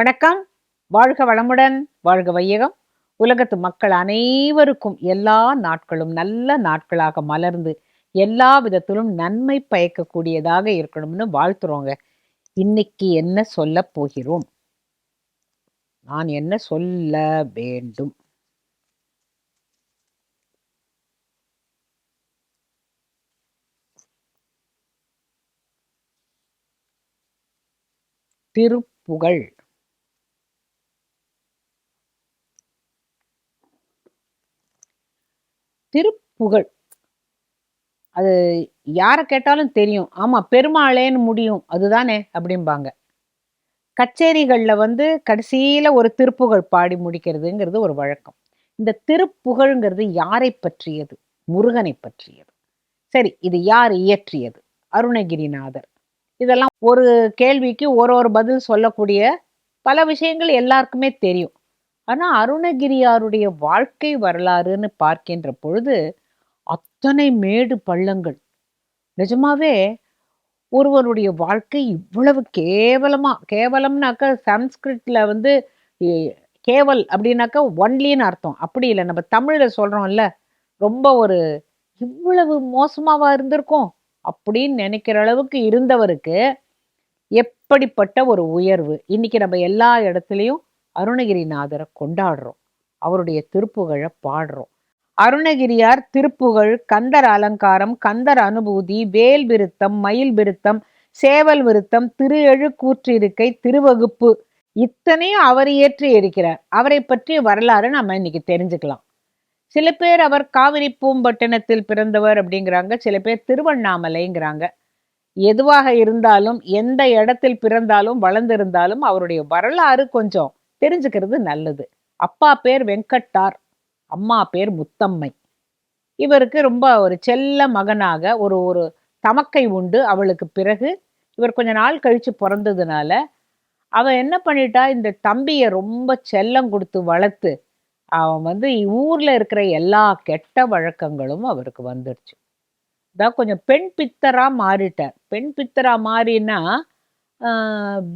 வணக்கம். வாழ்க வளமுடன் வாழ்க வையகம். உலகத்து மக்கள் அனைவருக்கும் எல்லா நாட்களும் நல்ல நாட்களாக மலர்ந்து எல்லா விதத்திலும் நன்மை பயக்கக்கூடியதாக இருக்கணும்னு வாழ்த்துறோங்க. இன்னைக்கு என்ன சொல்ல போகிறோம்? நான் என்ன சொல்ல வேண்டும்? திருப்புகழ். திருப்புகழ். அது யாரை கேட்டாலும் தெரியும். ஆமாம் பெருமாளேன்னு முடியும். அதுதானே? அப்படிம்பாங்க. கச்சேரிகளில் வந்து கடைசியில ஒரு திருப்புகழ் பாடி முடிக்கிறதுங்கிறது ஒரு வழக்கம். இந்த திருப்புகழ்ங்கிறது யாரை பற்றியது? முருகனை பற்றியது. சரி இது யார் இயற்றியது? அருணகிரிநாதர். இதெல்லாம் ஒரு கேள்விக்கு ஒரு ஒரு பதில் சொல்லக்கூடிய பல விஷயங்கள் எல்லாருக்குமே தெரியும். ஆனால் அருணகிரியாருடைய வாழ்க்கை வரலாறுன்னு பார்க்கின்ற பொழுது அத்தனை மேடு பள்ளங்கள். நிஜமாவே ஒருவருடைய வாழ்க்கை இவ்வளவு கேவலமாக கேவலம்னாக்க சம்ஸ்கிருத்ல வந்து கேவல் அப்படின்னாக்கா ஒன்லின்னு அர்த்தம். அப்படி இல்லை நம்ம தமிழில் சொல்கிறோம்ல ரொம்ப ஒரு இவ்வளவு மோசமாவா இருந்திருக்கும்? அப்படின்னு நினைக்கிற அளவுக்கு இருந்தவருக்கு எப்படிப்பட்ட ஒரு உயர்வு? இன்னைக்கு நம்ம எல்லா இடத்துலையும் அருணகிரிநாதரை கொண்டாடுறோம். அவருடைய திருப்புகழை பாடுறோம். அருணகிரியார் திருப்புகழ் கந்தர் அலங்காரம் கந்தர் அனுபூதி வேல் விருத்தம் மயில் விருத்தம் சேவல் விருத்தம் திரு எழு கூற்றிருக்கை திருவகுப்பு இத்தனையும் அவர் இயற்றி இருக்கிறார். அவரை பற்றிய வரலாறு நம்ம இன்னைக்கு தெரிஞ்சுக்கலாம். சில பேர் அவர் காவிரி பூம்பட்டினத்தில் பிறந்தவர் அப்படிங்கிறாங்க சில பேர் திருவண்ணாமலைங்கிறாங்க. எதுவாக இருந்தாலும் எந்த இடத்தில் பிறந்தாலும் வளர்ந்திருந்தாலும் அவருடைய வரலாறு கொஞ்சம் தெரிஞ்சுக்கிறது நல்லது. அப்பா பேர் வெங்கட்டார் அம்மா பேர் முத்தம்மை. இவருக்கு ரொம்ப ஒரு செல்ல மகனாக ஒரு ஒரு தமக்கை உண்டு அவளுக்கு பிறகு. இவர் கொஞ்ச நாள் கழித்து பிறந்ததுனால அவன் என்ன பண்ணிட்டா இந்த தம்பியை ரொம்ப செல்லம் கொடுத்து வளர்த்து அவன் வந்து ஊரில் இருக்கிற எல்லா கெட்ட வழக்கங்களும் அவருக்கு வந்துடுச்சு. அதான் கொஞ்சம் பெண் பித்தராக மாறிட்டார் பெண் பித்தரா மாறினா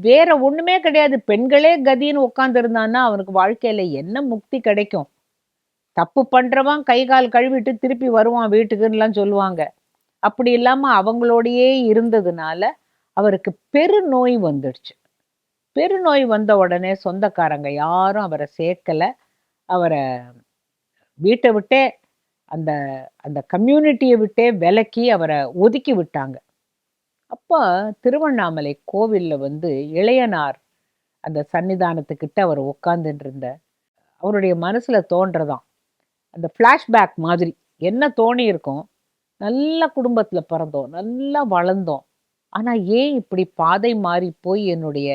வேற ஒண்ணுமே கிடையாது. பெண்களே கதின்னு உட்காந்துருந்தான்னா அவனுக்கு வாழ்க்கையில என்ன முக்தி கிடைக்கும்? தப்பு பண்றவன் கை கால் கழுவிட்டு திருப்பி வருவான் வீட்டுக்குன்னுலாம் சொல்லுவாங்க. அப்படி இல்லாம அவங்களோடையே இருந்ததுனால அவருக்கு பெருநோய் வந்துடுச்சு. பெருநோய் வந்த உடனே சொந்தக்காரங்க யாரும் அவரை சேர்க்கல. அவரை வீட்டை விட்டே அந்த அந்த கம்யூனிட்டியை விட்டே விலக்கி அவரை ஒதுக்கி விட்டாங்க. அப்போ திருவண்ணாமலை கோவில்ல வந்து இளையனார் அந்த சன்னிதானத்துக்கிட்ட அவர் உட்காந்துட்டு இருந்த அவருடைய மனசுல தோன்றதான். அந்த ஃப்ளாஷ்பேக் மாதிரி என்ன தோணி இருக்கும் நல்ல குடும்பத்துல பிறந்தோம் நல்லா வளர்ந்தோம். ஆனா ஏன் இப்படி பாதை மாறி போய் என்னுடைய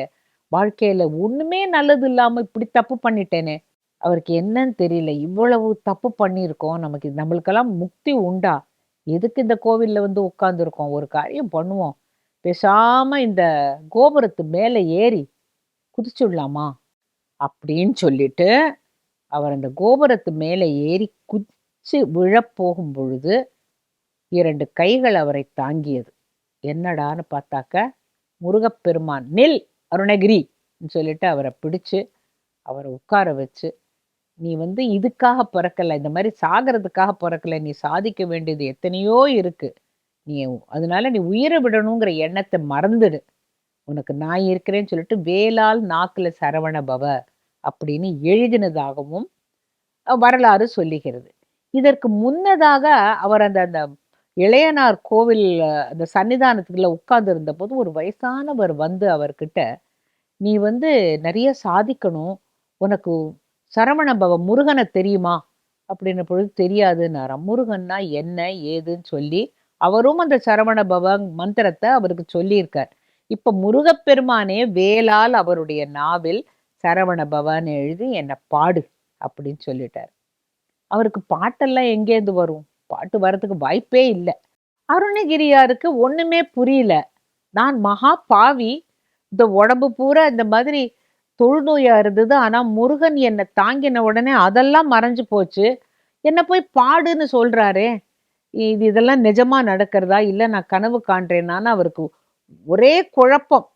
வாழ்க்கையில் ஒண்ணுமே நல்லது இல்லாம இப்படி தப்பு பண்ணிட்டேனே? அவருக்கு என்னன்னு தெரியல. இவ்வளவு தப்பு பண்ணியிருக்கோம். நமக்கு நம்மளுக்கெல்லாம் முக்தி உண்டா? எதுக்கு இந்த கோவில்ல வந்து உட்காந்துருக்கோம் ஒரு காரியம் பண்ணுவோம். பேசாம இந்த கோபுரத்து மேலே ஏறி குதிச்சுடலாமா அப்படின்னு சொல்லிட்டு அவர் அந்த கோபுரத்து மேலே ஏறி குதிச்சு விழப்போகும் பொழுது இரண்டு கைகள் அவரை தாங்கியது. என்னடான்னு பார்த்தாக்க முருகப்பெருமான் நில் அருணகிரி சொல்லிட்டு அவரை பிடிச்சு அவரை உட்கார வச்சு நீ வந்து இதுக்காக பிறக்கல இந்த மாதிரி சாகிறதுக்காக பிறக்கல நீ சாதிக்க வேண்டியது எத்தனையோ இருக்குது நீ அதனால நீ உயிரை விடணுங்கிற எண்ணத்தை மறந்துடு. உனக்கு நான் இருக்கிறேன்னு சொல்லிட்டு வேலால் நாக்கில் சரவண பவ அப்படின்னு எழுதினதாகவும் வரலாறு சொல்லுகிறது. இதற்கு முன்னதாக அவர் அந்த அந்த இளையனார் கோவில் அந்த சன்னிதானத்துக்குள்ள உட்கார்ந்து இருந்த போது ஒரு வயசானவர் வந்து அவர்கிட்ட நீ வந்து நிறைய சாதிக்கணும். உனக்கு சரவண பவ முருகனை தெரியுமா? அப்படின்ன பொழுது தெரியாதுன்னாராம். முருகன்னா என்ன ஏதுன்னு சொல்லி அவரும் அந்த சரவண பவங் மந்திரத்தை அவருக்கு சொல்லியிருக்கார். இப்ப முருகப்பெருமானே வேலால் அவருடைய நாவில் சரவண பவன் எழுதி என்னை பாடு அப்படின்னு சொல்லிட்டார். அவருக்கு பாட்டெல்லாம் எங்கேருந்து வரும்? பாட்டு வர்றதுக்கு வாய்ப்பே இல்லை. அருணகிரியாருக்கு ஒண்ணுமே புரியல. நான் மகா பாவி. இந்த உடம்பு பூரா இந்த மாதிரி தொழுநோயா இருந்தது. ஆனா முருகன் என்னை தாங்கின உடனே அதெல்லாம் மறைஞ்சு போச்சு. என்ன போய் பாடுன்னு சொல்றாரே. இது இதெல்லாம் நிஜமா நடக்கிறதா? இல்லை நான் கனவு காண்றேனான்னு அவருக்கு ஒரே குழப்பம்.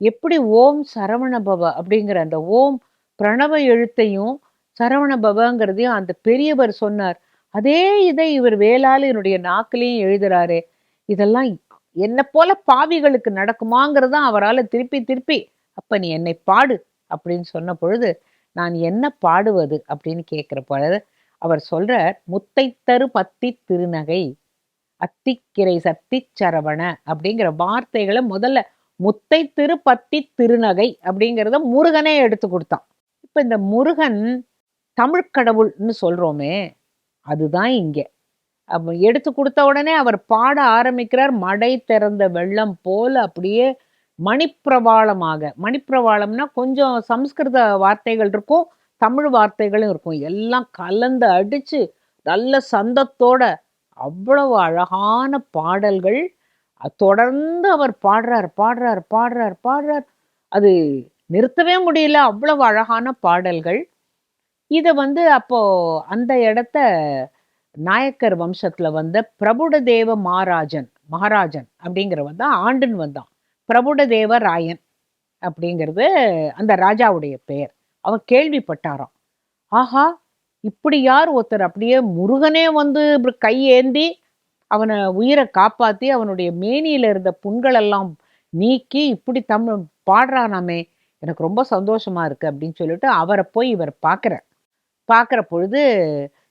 எப்படி ஓம் சரவண பவ அப்படிங்கிற அந்த ஓம் பிரணவ எழுத்தையும் சரவண பவங்கிறதையும் அந்த பெரியவர் சொன்னார். அதே இதை இவர் வேளால் என்னுடைய நாக்கிலையும் எழுதுறாரு. இதெல்லாம் என்னை போல பாவிகளுக்கு நடக்குமாங்கிறத அவரால் திருப்பி திருப்பி அப்ப நீ என்னை பாடு அப்படின்னு சொன்ன பொழுது நான் என்ன பாடுவது? அப்படின்னு கேட்குற பொழுது அவர் சொல்றார் முத்தைத்தரு பத்தி திருநகை அத்திக்கிரை சத்தி சரவண அப்படிங்கிற வார்த்தைகளை முதல்ல முத்தை திருப்பத்தி திருநகை அப்படிங்கிறத முருகனே எடுத்து கொடுத்தான். இப்போ இந்த முருகன் தமிழ் கடவுள்னு சொல்றோமே அதுதான் இங்கே. எடுத்து கொடுத்த உடனே அவர் பாட ஆரம்பிக்கிறார் மடை திறந்த வெள்ளம் போல் அப்படியே மணிப்பிரவாளமாக. மணிப்பிரவாளம்னா கொஞ்சம் சம்ஸ்கிருத வார்த்தைகள் இருக்கும் தமிழ் வார்த்தைகளும் இருக்கும். எல்லாம் கலந்து அடித்து நல்ல சந்தத்தோட அவ்வளவு அழகான பாடல்கள். தொடர்ந்து அவர் பாடுறார் பாடுறார் பாடுறார் பாடுறார். அது நிறுத்தவே முடியல. அவ்வளவு அழகான பாடல்கள். இதை வந்து அப்போ அந்த இடத்த நாயக்கர் வம்சத்துல வந்த பிரபுடதேவ மகாராஜன் மகாராஜன் அப்படிங்கிறவன் தான் ஆண்டன் வந்தான். பிரபுடதேவ ராயன் அப்படிங்கிறது அந்த ராஜாவுடைய பெயர். அவன் கேள்விப்பட்டாராம். ஆஹா இப்படி யார் ஒருத்தர்? அப்படியே முருகனே வந்து இப்படி கை ஏந்தி அவனை உயிரை காப்பாத்தி அவனுடைய மேனியில இருந்த புண்களெல்லாம் நீக்கி இப்படி தமிழ் பாடுறானாமே எனக்கு ரொம்ப சந்தோஷமா இருக்கு அப்படின்னு சொல்லிட்டு அவரை போய் இவர் பார்க்குறார். பார்க்குற பொழுது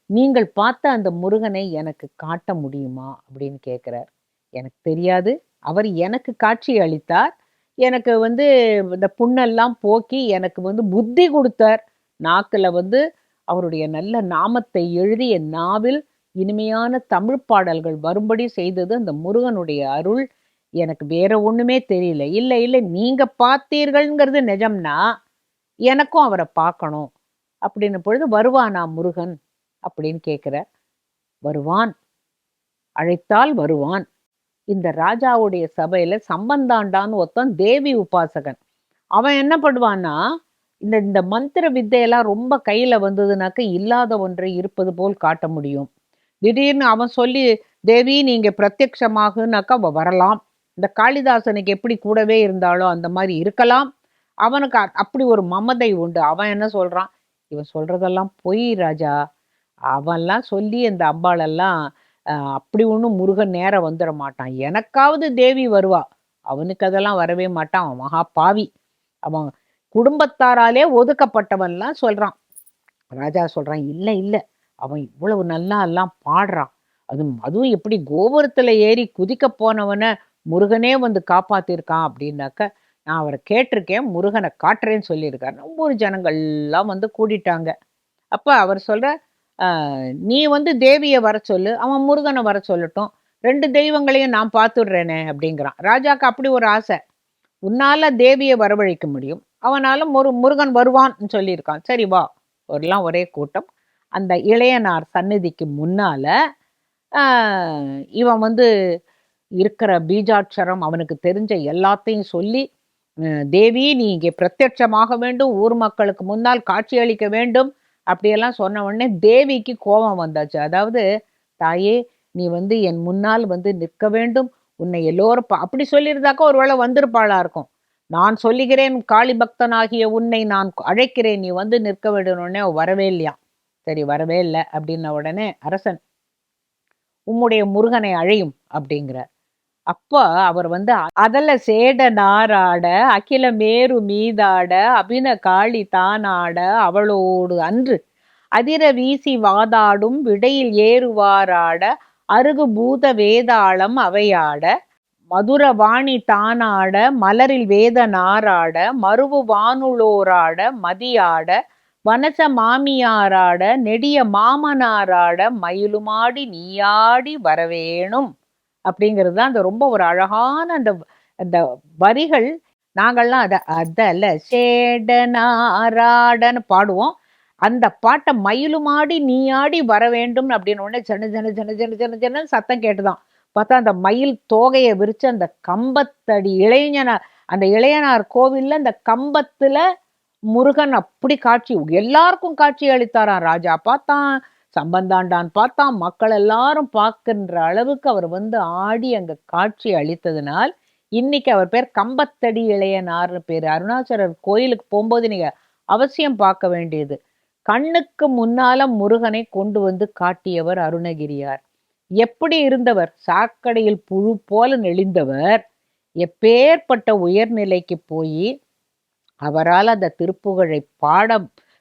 நீங்கள் பார்த்த அந்த முருகனை எனக்கு காட்ட முடியுமா? அப்படின்னு கேட்குறார். எனக்கு தெரியாது. அவர் எனக்கு காட்சி அளித்தார். எனக்கு வந்து இந்த புண்ணெல்லாம் போக்கி எனக்கு வந்து புத்தி கொடுத்தார். நாக்கில் வந்து அவருடைய நல்ல நாமத்தை எழுதி என் நாவில் இனிமையான தமிழ் பாடல்கள் வரும்படி செய்தது அந்த முருகனுடைய அருள். எனக்கு வேற ஒண்ணுமே தெரியல. இல்லை இல்லை நீங்க பார்த்தீர்கள்ங்கிறது நிஜம்னா எனக்கும் அவரை பார்க்கணும். அப்படின்னு பொழுது வருவானா முருகன்? அப்படின்னு கேட்குற வருவான். அழைத்தால் வருவான். இந்த ராஜாவுடைய சபையில சம்பந்தாண்டான்னு ஒருத்தன் தேவி உபாசகன். அவன் என்ன பண்ணுவான்னா இந்த இந்த மந்திர வித்தையெல்லாம் ரொம்ப கையில வந்ததுனாக்க இல்லாத ஒன்றை இருப்பது போல் காட்ட முடியும். திடீர்னு அவன் சொல்லி தேவி நீங்க பிரத்யக்ஷமாகனாக்கா அவ வரலாம். இந்த காளிதாசனுக்கு எப்படி கூடவே இருந்தாலோ அந்த மாதிரி இருக்கலாம். அவனுக்கு அப்படி ஒரு மமதை உண்டு. அவன் என்ன சொல்றான்? இவன் சொல்றதெல்லாம் பொய் ராஜா. அவன்லாம் சொல்லி அந்த அம்பாளெல்லாம் அப்படி ஒன்றும் முருகன் நேரம் வந்துட மாட்டான். எனக்காவது தேவி வருவா. அவனுக்கு அதெல்லாம் வரவே மாட்டான். அவன் மகா பாவி. அவன் குடும்பத்தாராலே ஒதுக்கப்பட்டவன்லாம் சொல்கிறான் ராஜா சொல்கிறான் இல்லை இல்லை. அவன் இவ்வளவு நல்லா எல்லாம் பாடுறான். அது அதுவும் எப்படி கோபுரத்தில் ஏறி குதிக்க போனவனை முருகனே வந்து காப்பாத்திருக்கான்? அப்படின்னாக்க நான் அவரை கேட்டிருக்கேன். முருகனை காட்டுறேன்னு சொல்லியிருக்காரு. ஒவ்வொரு ஜனங்கள்லாம் வந்து கூடிட்டாங்க. அப்போ அவர் சொல்கிற நீ வந்து தேவியை வர சொல்லு அவன் முருகனை வர சொல்லட்டும். ரெண்டு தெய்வங்களையும் நான் பார்த்துடுறேனே அப்படிங்கிறான். ராஜாக்கு அப்படி ஒரு ஆசை. உன்னால் தேவியை வரவழைக்க முடியும். அவனால் முரு முருகன் வருவான்னு சொல்லியிருக்கான். சரி வா எல்லாம் ஒரே கூட்டம். அந்த இளையனார் சந்நிதிக்கு முன்னால் இவன் வந்து இருக்கிற பீஜாட்சரம் அவனுக்கு தெரிஞ்ச எல்லாத்தையும் சொல்லி தேவி நீ இங்கே பிரத்யட்சமாக வேண்டும். ஊர் மக்களுக்கு முன்னால் காட்சியளிக்க வேண்டும். அப்படியெல்லாம் சொன்ன உடனே தேவிக்கு கோபம் வந்தாச்சு. அதாவது தாயே நீ வந்து என் முன்னால் வந்து நிற்க வேண்டும். உன்னை எல்லோரும் அப்படி சொல்லியிருந்தாக்கா ஒருவேளை வந்திருப்பாளா இருக்கும். நான் சொல்லுகிறேன் காளி பக்தனாகிய உன்னை நான் அழைக்கிறேன். நீ வந்து நிற்க வேண்டும்னே வரவே இல்லையா? சரி வரவே இல்லை. அப்படின்ன உடனே அரசன் உம்முடைய முருகனை அழையும். அப்படிங்கிறார். அப்போ அவர் வந்து அதல சேட நாராட அகில மேரு மீதாட அபின காளி தானாட அவளோடு அன்று அதிர வீசி வாதாடும் விடையில் ஏறுவாராட அருகு பூத வேதாளம் அவையாட மதுர வாணி தானாட மலரில் வேத நாராட மருவு வானுளோராட மதியாட வனச மாமியாராட நெடிய மாமனாராட மயிலுமாடி நீயாடி வரவேணும். அப்படிங்கிறது தான் அந்த ரொம்ப ஒரு அழகான அந்த அந்த வரிகள். நாங்கள்லாம் அத அதல சேடனாராடன்னு பாடுவோம். அந்த பாட்டை மயிலுமாடி நீயாடி வர வேண்டும் அப்படின்னு உடனே ஜன ஜன ஜன ஜன ஜன ஜன சத்தம் கேட்டுதான். பார்த்தா அந்த மயில் தோகையை விரிச்சு அந்த கம்பத்தடி இளைஞனார் அந்த இளையனார் கோவில்ல அந்த கம்பத்துல முருகன் அப்படி காட்சி எல்லாருக்கும் காட்சி அளித்தாராம். ராஜா பார்த்தான் சம்பந்தாண்டான் பார்த்தா மக்கள் எல்லாரும் பார்க்கின்ற அளவுக்கு அவர் வந்து ஆடி அங்க காட்சி அளித்ததுனால் இன்னைக்கு அவர் பேர் கம்பத்தடி இளையனார்னு பேர். அருணாச்சலர் கோயிலுக்கு போகும்போது நீங்க அவசியம் பார்க்க வேண்டியது. கண்ணுக்கு முன்னால முருகனை கொண்டு வந்து காட்டியவர் அருணகிரியார். எப்படி இருந்தவர்? சாக்கடையில் புழு போல நெளிந்தவர். எப்பேற்பட்ட உயர்நிலைக்கு போய் அவரால் அந்த திருப்புகழை பாட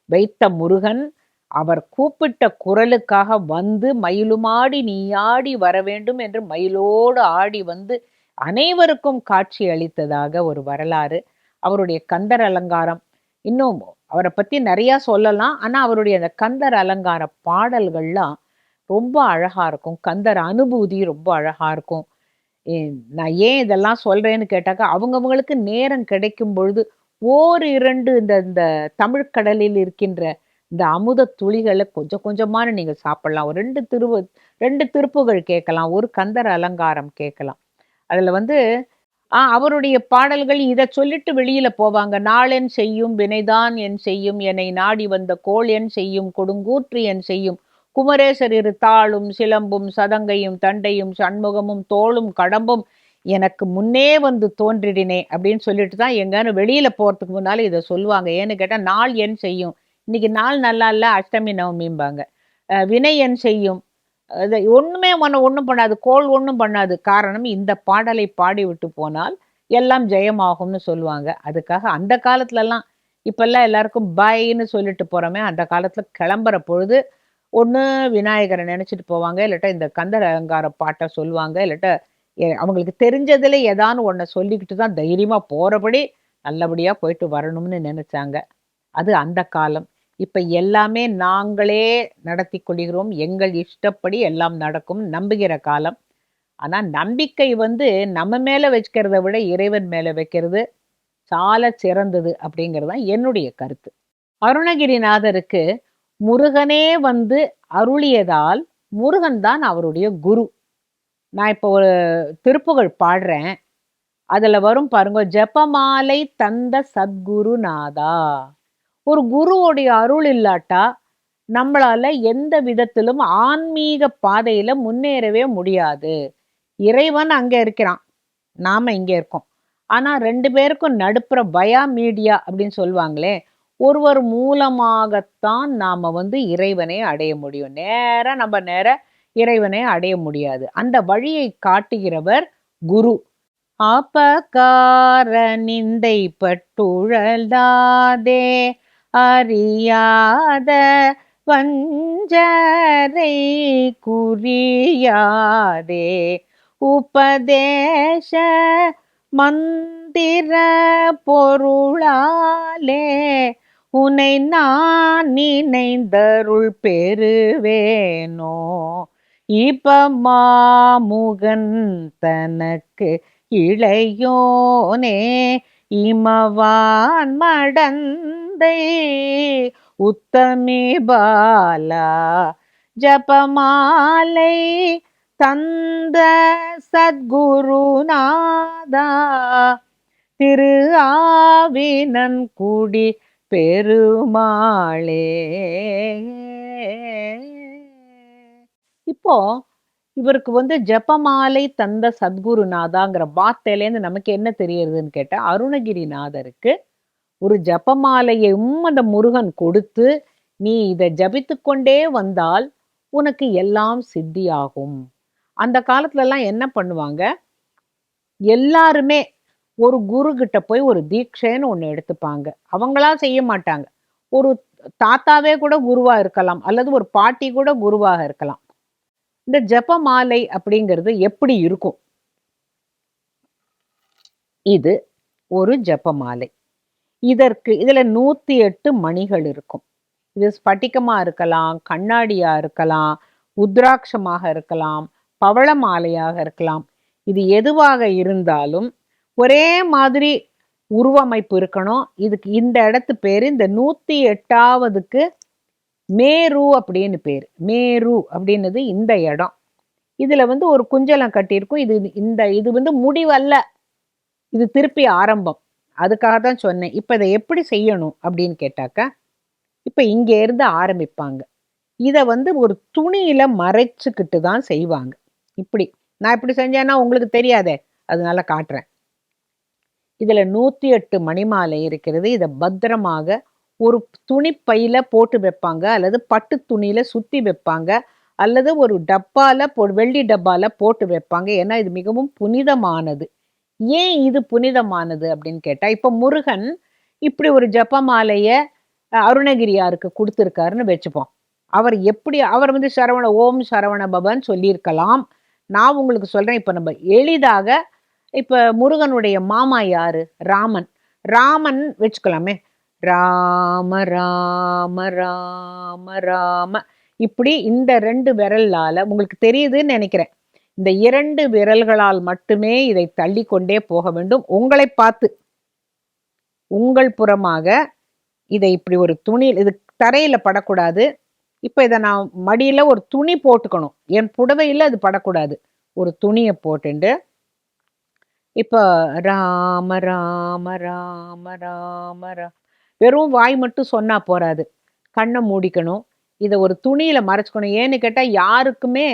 வைத்த முருகன் அவர் கூப்பிட்ட குரலுக்காக வந்து மயிலுமாடி நீயாடி வர வேண்டும் என்று மயிலோடு ஆடி வந்து அனைவருக்கும் காட்சி அளித்ததாக ஒரு வரலாறு. அவருடைய கந்தர் அலங்காரம். இன்னும் அவரை பற்றி நிறையா சொல்லலாம். ஆனால் அவருடைய அந்த கந்தர் அலங்கார பாடல்கள்லாம் ரொம்ப அழகாக இருக்கும். கந்தர் அனுபூதி ரொம்ப அழகாக இருக்கும். ஏ- நான் ஏன் இதெல்லாம் சொல்கிறேன்னு கேட்டாக்கா அவங்கவங்களுக்கு நேரம் கிடைக்கும் பொழுது ஓர் இரண்டு இந்த இந்த தமிழ்கடலில் இருக்கின்ற இந்த அமுத துளிகளை கொஞ்சம் கொஞ்சமான நீங்கள் சாப்பிடலாம். ஒரு ரெண்டு திருவு ரெண்டு திருப்புகள் கேட்கலாம். ஒரு கந்தர் அலங்காரம் கேட்கலாம். அதில் வந்து அவருடைய பாடல்கள் இதை சொல்லிட்டு வெளியில போவாங்க. நாளென் செய்யும் வினைதான் என் செய்யும். என்னை நாடி வந்த கோள் என் செய்யும். கொடுங்கூற்று என் செய்யும். குமரேசர் இரு தாளும் சிலம்பும் சதங்கையும் தண்டையும் சண்முகமும் தோளும் கடம்பும் எனக்கு முன்னே வந்து தோன்றிடினே அப்படின்னு சொல்லிட்டு தான் எங்கன்னு வெளியில போறதுக்கு முன்னால இதை சொல்லுவாங்க. ஏன்னு கேட்டால் நாள் என் செய்யும். இன்னைக்கு நாள் நல்லா இல்லை அஷ்டமி நவமிம்பாங்க. அஹ் செய்யும். அது ஒன்றுமே ஒன்று ஒன்றும் பண்ணாது கோள் ஒன்றும் பண்ணாது. காரணம் இந்த பாடலை பாடி விட்டு போனால் எல்லாம் ஜெயமாகும்னு சொல்லுவாங்க. அதுக்காக அந்த காலத்துலலாம் இப்போல்லாம் எல்லாருக்கும் பைன்னு சொல்லிட்டு போகிறோமே அந்த காலத்தில் கிளம்புற பொழுது ஒன்று விநாயகரை நினச்சிட்டு போவாங்க இல்லாட்டா இந்த கந்தர் அலங்கார பாட்டை சொல்லுவாங்க இல்லாட்டா எ- அவங்களுக்கு தெரிஞ்சதில் ஏதான்னு ஒன்றை சொல்லிக்கிட்டு தான் தைரியமாக போகிறபடி நல்லபடியாக போயிட்டு வரணும்னு நினச்சாங்க. அது அந்த காலம். இப்ப எல்லாமே நாங்களே நடத்தி கொள்கிறோம். எங்கள் இஷ்டப்படி எல்லாம் நடக்கும் நம்புகிற காலம். ஆனால் நம்பிக்கை வந்து நம்ம மேலே வச்சுக்கிறத விட இறைவன் மேலே வைக்கிறது சால சிறந்தது அப்படிங்கிறது தான் என்னுடைய கருத்து. அருணகிரிநாதருக்கு முருகனே வந்து அருளியதால் முருகன் தான் அவருடைய குரு. நான் இப்போ ஒரு திருப்புகழ் பாடுறேன். அதில் வரும் பாருங்க ஜெபமாலை தந்த சத்குருநாதா ஒரு குருவுடைய அருள் இல்லாட்டா நம்மளால எந்த விதத்திலும் ஆன்மீக பாதையில முன்னேறவே முடியாது. இறைவன் அங்க இருக்கிறான். நாம இங்க இருக்கோம். ஆனா ரெண்டு பேருக்கும் நடுப்புற பயா மீடியா அப்படின்னு சொல்லுவாங்களே ஒருவர் மூலமாகத்தான் நாம வந்து இறைவனை அடைய முடியும். நேரா நம்ம நேர இறைவனை அடைய முடியாது. அந்த வழியை காட்டுகிறவர் குரு. ஆபகார நிந்தை பட்டுழலாதே அறியாத வஞ்சரை குறியாதே. உபதேச மந்திர பொருளாலே உனை நான் நினைந்தருள் பெறுவேனோ. இப்ப மாமுகன் தனக்கு இளையோனே இமவான் தந்தை உத்தமி பாலா ஜபமாலை தந்த சத்குருநாதா திரு ஆவினன் குடி பெருமாளே. இப்போ இவருக்கு வந்து ஜெபமாலை தந்த சத்குருநாதாங்கிற வார்த்தையிலேருந்து நமக்கு என்ன தெரியறதுன்னு கேட்டால் அருணகிரிநாதருக்கு ஒரு ஜபமாலையும் அந்த முருகன் கொடுத்து நீ இதை ஜபித்து கொண்டே வந்தால் உனக்கு எல்லாம் சித்தியாகும். அந்த காலத்துலலாம் என்ன பண்ணுவாங்க? எல்லாருமே ஒரு குரு கிட்ட போய் ஒரு தீட்சைன்னு ஒன்று எடுத்துப்பாங்க. அவங்களா செய்ய மாட்டாங்க. ஒரு தாத்தாவே கூட குருவா இருக்கலாம் அல்லது ஒரு பாட்டி கூட குருவாக இருக்கலாம். இந்த ஜெபமாலை அப்படிங்கிறது எப்படி இருக்கும்? இது ஒரு ஜெபமாலை. இதற்கு இதுல நூத்தி எட்டு மணிகள் இருக்கும். இது ஸ்பட்டிகமாக இருக்கலாம் கண்ணாடியா இருக்கலாம் உத்ராட்சமாக இருக்கலாம் பவள மாலையாக இருக்கலாம். இது எதுவாக இருந்தாலும் ஒரே மாதிரி உருவமைப்பு இருக்கணும். இதுக்கு இந்த இடத்து பேரு இந்த நூத்தி எட்டாவதுக்கு மேரு அப்படின்னு பேர். மேரு அப்படின்னது இந்த இடம். இதுல வந்து ஒரு குஞ்சலம் கட்டியிருக்கும். இது இந்த இது வந்து முடிவல்ல. இது திருப்பி ஆரம்பம். அதுக்காக தான் சொன்னேன். இப்போ இதை எப்படி செய்யணும் அப்படின்னு கேட்டாக்கா இப்போ இங்கேருந்து ஆரம்பிப்பாங்க. இதை வந்து ஒரு துணியில் மறைச்சிக்கிட்டு தான் செய்வாங்க. இப்படி. நான் இப்படி செஞ்சேன்னா உங்களுக்கு தெரியாதே அதனால காட்டுறேன். இதில் நூற்றி எட்டு மணிமாலை இருக்கிறது. இதை பத்திரமாக ஒரு துணி போட்டு வைப்பாங்க அல்லது பட்டு துணியில் சுற்றி வைப்பாங்க அல்லது ஒரு டப்பால போ வெள்ளி டப்பால போட்டு வைப்பாங்க. ஏன்னா இது மிகவும் புனிதமானது. ஏன் இது புனிதமானது அப்படின்னு கேட்டா இப்ப முருகன் இப்படி ஒரு ஜப்பமாலைய அருணகிரியாருக்கு கொடுத்துருக்காருன்னு வச்சுப்போம். அவர் எப்படி அவர் வந்து சரவண ஓம் சரவண பவன் சொல்லியிருக்கலாம். நான் உங்களுக்கு சொல்றேன் இப்ப நம்ம எளிதாக இப்ப முருகனுடைய மாமா யாரு? ராமன். ராமன் வச்சுக்கலாமே. ராம ராம ராம ராம. இப்படி இந்த ரெண்டு விரலால உங்களுக்கு தெரியுதுன்னு நினைக்கிறேன். இந்த இரண்டு விரல்களால் மட்டுமே இதை தள்ளி கொண்டே போக வேண்டும். உங்களை பார்த்து உங்கள் புறமாக இதை இப்படி ஒரு துணி இது தரையில் படக்கூடாது. இப்போ இதை நான் மடியில் ஒரு துணி போட்டுக்கணும். என் புடவையில் அது படக்கூடாது. ஒரு துணியை போட்டுண்டு இப்போ ராம ராம ராம ராம ரா வெறும் வாய் மட்டும் சொன்னால் போகாது கண்ணை மூடிக்கணும். இதை ஒரு துணியில் மறைச்சிக்கணும். ஏன்னு கேட்டால் யாருக்குமே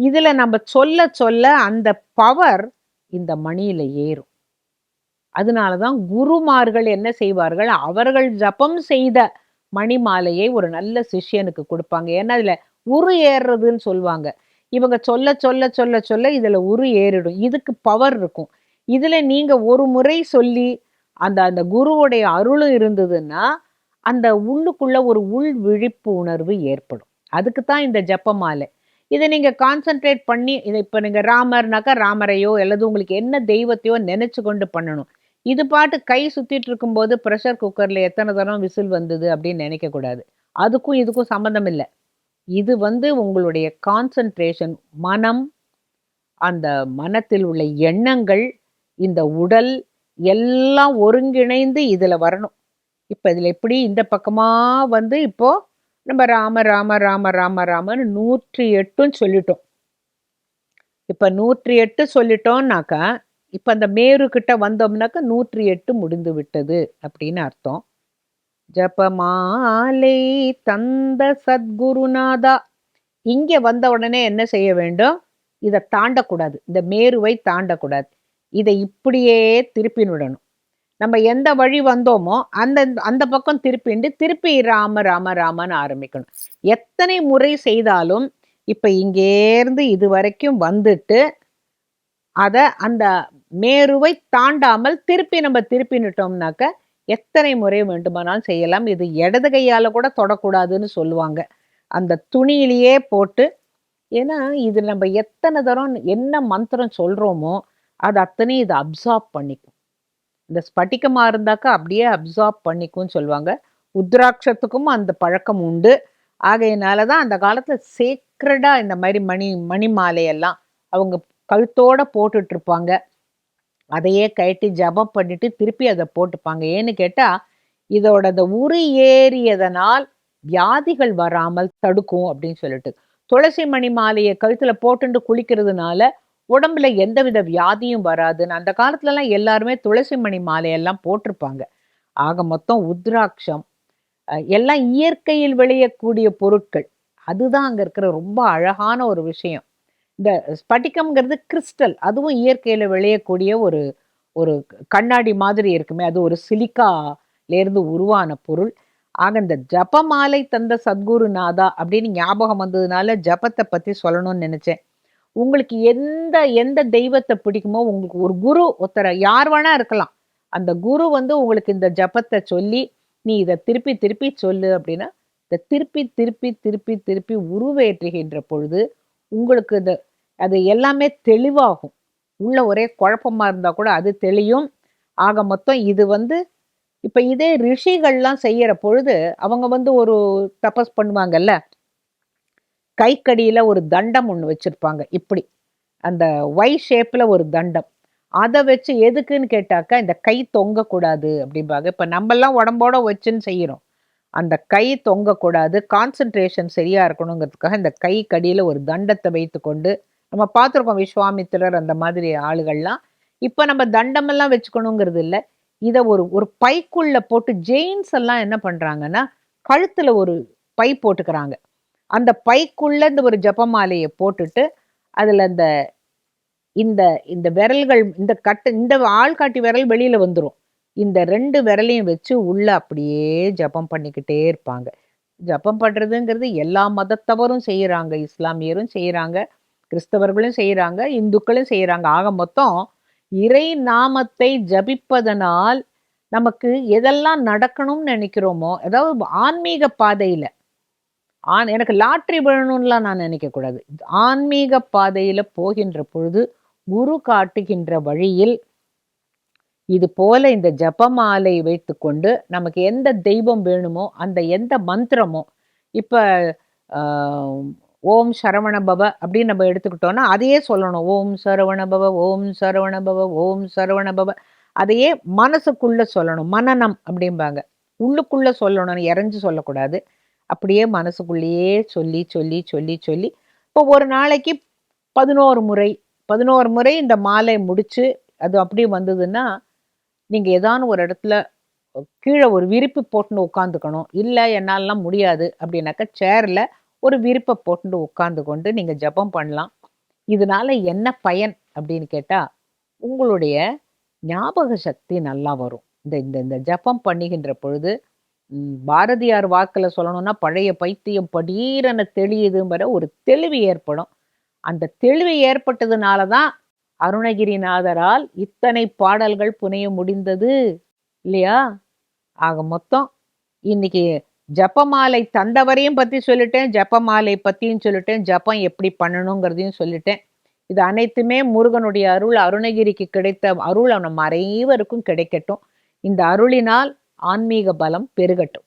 இதில் நம்ம சொல்ல சொல்ல அந்த பவர் இந்த மணியில் ஏறும். அதனால தான் குருமார்கள் என்ன செய்வார்கள்? அவர்கள் ஜபம் செய்த மணி மாலையை ஒரு நல்ல சிஷ்யனுக்கு கொடுப்பாங்க. ஏன்னா அதில் உரு ஏறுறதுன்னு சொல்லுவாங்க. இவங்க சொல்ல சொல்ல சொல்ல சொல்ல இதில் உரு ஏறிடும். இதுக்கு பவர் இருக்கும். இதில் நீங்கள் ஒரு முறை சொல்லி அந்த அந்த குருவுடைய அருளும் இருந்ததுன்னா அந்த உள்ளுக்குள்ள ஒரு உள் விழிப்பு உணர்வு ஏற்படும். அதுக்கு தான் இந்த ஜப்பமாலை இதை நீங்கள் கான்சென்ட்ரேட் பண்ணி இதை இப்போ நீங்கள் ராமர்னாக்கா ராமரையோ அல்லது உங்களுக்கு என்ன தெய்வத்தையோ நினச்சி கொண்டு பண்ணணும். இது பாட்டு கை சுற்றிட்டு இருக்கும்போது ப்ரெஷர் குக்கரில் எத்தனை தரம் விசில் வந்தது அப்படின்னு நினைக்கக்கூடாது அதுக்கும் இதுக்கும் சம்மந்தம் இல்லை. இது வந்து உங்களுடைய கான்சன்ட்ரேஷன் மனம் அந்த மனத்தில் உள்ள எண்ணங்கள் இந்த உடல் எல்லாம் ஒருங்கிணைந்து இதில் வரணும். இப்போ இதில் எப்படி இந்த பக்கமாக வந்து இப்போது நம்ம ராம ராம ராம ராம ராமன்னு நூற்றி எட்டும் சொல்லிட்டோம். இப்போ நூற்றி எட்டு சொல்லிட்டோம்னாக்கா இப்போ அந்த மேரு கிட்ட வந்தோம்னாக்கா நூற்றி எட்டு முடிந்து விட்டது அப்படின்னு அர்த்தம். ஜபமாலை தந்த சத்குருநாதா. இங்கே வந்த உடனே என்ன செய்ய வேண்டும்? இதை தாண்டக்கூடாது. இந்த மேருவை தாண்டக்கூடாது. இதை இப்படியே திருப்பி விடணும் நம்ம எந்த வழி வந்தோமோ அந்த அந்த பக்கம் திருப்பிண்டு திருப்பி ராம ராம ராமன்னு ஆரம்பிக்கணும். எத்தனை முறை செய்தாலும் இப்போ இங்கேருந்து இது வரைக்கும் வந்துட்டு அதை அந்த மேருவை தாண்டாமல் திருப்பி நம்ம திருப்பினுட்டோம்னாக்க எத்தனை முறை வேண்டுமானாலும் செய்யலாம். இது இடது கையால் கூட தொடக்கூடாதுன்னு சொல்லுவாங்க. அந்த துணியிலேயே போட்டு ஏன்னா இது நம்ம எத்தனை தரம் என்ன மந்திரம் சொல்கிறோமோ அது அத்தனையும் இதை அப்சார்ப் பண்ணிக்கும். இந்த ஸ்பட்டிகமாக இருந்தாக்கா அப்படியே அப்சார்ப் பண்ணிக்கும்னு சொல்லுவாங்க. உத்ராட்சத்துக்கும் அந்த பழக்கம் உண்டு. ஆகையினால தான் அந்த காலத்தில் சேக்ரடா இந்த மாதிரி மணி மணி மாலையெல்லாம் அவங்க கழுத்தோட போட்டுட்டு இருப்பாங்க. அதையே கட்டி ஜபம் பண்ணிட்டு திருப்பி அதை போட்டுப்பாங்க. ஏன்னு கேட்டால் இதோட அந்த உரி ஏறியதனால் வியாதிகள் வராமல் தடுக்கும் அப்படின்னு சொல்லிட்டு. துளசி மணி மாலையை கழுத்தில் போட்டுண்டு குளிக்கிறதுனால உடம்புல எந்தவித வியாதியும் வராதுன்னு அந்த காலத்துலலாம் எல்லாருமே துளசி மணி மாலையெல்லாம் போட்டிருப்பாங்க. ஆக மொத்தம் உத்ராட்சம் எல்லாம் இயற்கையில் விளையக்கூடிய பொருட்கள். அதுதான் அங்கே இருக்கிற ரொம்ப அழகான ஒரு விஷயம். இந்த ஸ்பட்டிகம்ங்கிறது கிறிஸ்டல் அதுவும் இயற்கையில் விளையக்கூடிய ஒரு ஒரு கண்ணாடி மாதிரி இருக்குமே அது ஒரு சிலிக்காலேருந்து உருவான பொருள். ஆக இந்த ஜபமாலை தந்த சத்குருநாதா அப்படின்னு ஞாபகம் வந்ததுனால ஜபத்தை பற்றி சொல்லணும்னு நினச்சேன். உங்களுக்கு எந்த எந்த தெய்வத்தை பிடிக்குமோ உங்களுக்கு ஒரு குரு ஒருத்தரை யார் வேணா இருக்கலாம். அந்த குரு வந்து உங்களுக்கு இந்த ஜபத்தை சொல்லி நீ இதை திருப்பி திருப்பி சொல்லு அப்படின்னா இதை திருப்பி திருப்பி திருப்பி திருப்பி உருவேற்றுகின்ற பொழுது உங்களுக்கு இது அது எல்லாமே தெளிவாகும். உள்ள ஒரே குழப்பமா இருந்தால் கூட அது தெளியும். ஆக மொத்தம் இது வந்து இப்போ இதே ரிஷிகள்லாம் செய்கிற பொழுது அவங்க வந்து ஒரு தபஸ் பண்ணுவாங்கல்ல கைக்கடியில் ஒரு தண்டம் ஒன்று வச்சுருப்பாங்க. இப்படி. அந்த ஒய் ஷேப்பில் ஒரு தண்டம். அதை வச்சு எதுக்குன்னு கேட்டாக்கா இந்த கை தொங்கக்கூடாது அப்படிம்பாங்க. இப்போ நம்மெல்லாம் உடம்போட வச்சுன்னு செய்கிறோம் அந்த கை தொங்கக்கூடாது. கான்சென்ட்ரேஷன் சரியாக இருக்கணுங்கிறதுக்காக இந்த கை கடியில் ஒரு தண்டத்தை வைத்துக்கொண்டு நம்ம பார்த்துருக்கோம் விஸ்வாமித்திரர் அந்த மாதிரி ஆளுகள்லாம். இப்போ நம்ம தண்டமெல்லாம் வச்சுக்கணுங்கிறது இல்லை. இதை ஒரு ஒரு பைக்குள்ளே போட்டு ஜெயின்ஸ் எல்லாம் என்ன பண்ணுறாங்கன்னா கழுத்தில் ஒரு பை போட்டுக்கிறாங்க. அந்த பைக்குள்ள இந்த ஒரு ஜபமாலையை போட்டுட்டு அதில் அந்த இந்த இந்த விரல்கள் இந்த கட்டு இந்த ஆள்காட்டி விரல் வெளியில் வந்துடும் இந்த ரெண்டு விரலையும் வச்சு உள்ள அப்படியே ஜெபம் பண்ணிக்கிட்டே இருப்பாங்க. ஜெபம் பண்ணுறதுங்கிறது எல்லா மதத்தவரும் செய்கிறாங்க இஸ்லாமியரும் செய்கிறாங்க கிறிஸ்தவர்களும் செய்கிறாங்க இந்துக்களும் செய்கிறாங்க ஆக மொத்தம் இறை நாமத்தை ஜபிப்பதனால் நமக்கு எதெல்லாம் நடக்கணும்னு நினைக்கிறோமோ அதாவது ஆன்மீக பாதையில் ஆன் எனக்கு லாட்ரி விழணும்லாம் நான் நினைக்கக்கூடாது ஆன்மீக பாதையில் போகின்ற பொழுது குரு காட்டுகின்ற வழியில் இது போல இந்த ஜபமாலை வைத்துக்கொண்டு நமக்கு எந்த தெய்வம் வேணுமோ அந்த எந்த மந்திரமோ இப்போ ஓம் சரவண பவ அப்படின்னு நம்ம எடுத்துக்கிட்டோம்னா அதையே சொல்லணும். ஓம் சரவண பவ ஓம் சரவண பவ ஓம் சரவண பவ. அதையே மனசுக்குள்ள சொல்லணும். மனநம் அப்படிம்பாங்க. உள்ளுக்குள்ள சொல்லணும் இறஞ்சு சொல்லக்கூடாது. அப்படியே மனசுக்குள்ளேயே சொல்லி சொல்லி சொல்லி சொல்லி இப்போ ஒரு நாளைக்கு பதினோரு முறை பதினோரு முறை இந்த மாலை முடித்து அது அப்படியே வந்ததுன்னா நீங்கள் ஏதான ஒரு இடத்துல கீழே ஒரு விரிப்பு போட்டுன்னு உட்காந்துக்கணும் இல்லை என்னாலலாம் முடியாது அப்படின்னாக்கா சேரில் ஒரு விரிப்பை போட்டுட்டு உட்காந்து கொண்டு நீங்கள் ஜெபம் பண்ணலாம். இதனால என்ன பயன் அப்படின்னு கேட்டால் உங்களுடைய ஞாபக சக்தி நல்லா வரும். இந்த இந்த இந்த ஜெபம் பண்ணுகின்ற பொழுது பாரதியார் வாக்கில் சொல்லணும்னா பழைய பைத்தியம் படீரென தெளியுதுங்கிற ஒரு தெளிவு ஏற்படும். அந்த தெளிவு ஏற்பட்டதுனால தான் அருணகிரிநாதரால் இத்தனை பாடல்கள் புனைய முடிந்தது இல்லையா? ஆக மொத்தம் இன்னைக்கு ஜப்பமாலை தந்தவரையும் பற்றி சொல்லிட்டேன் ஜப்பமாலை பற்றியும் சொல்லிட்டேன் ஜப்பம் எப்படி பண்ணணுங்கிறதையும் சொல்லிட்டேன். இது அனைத்துமே முருகனுடைய அருள் அருணகிரிக்கு கிடைத்த அருள் நம்ம அனைவருக்கும் கிடைக்கட்டும். இந்த அருளினால் ஆன்மீக பலம் பெருகட்டும்.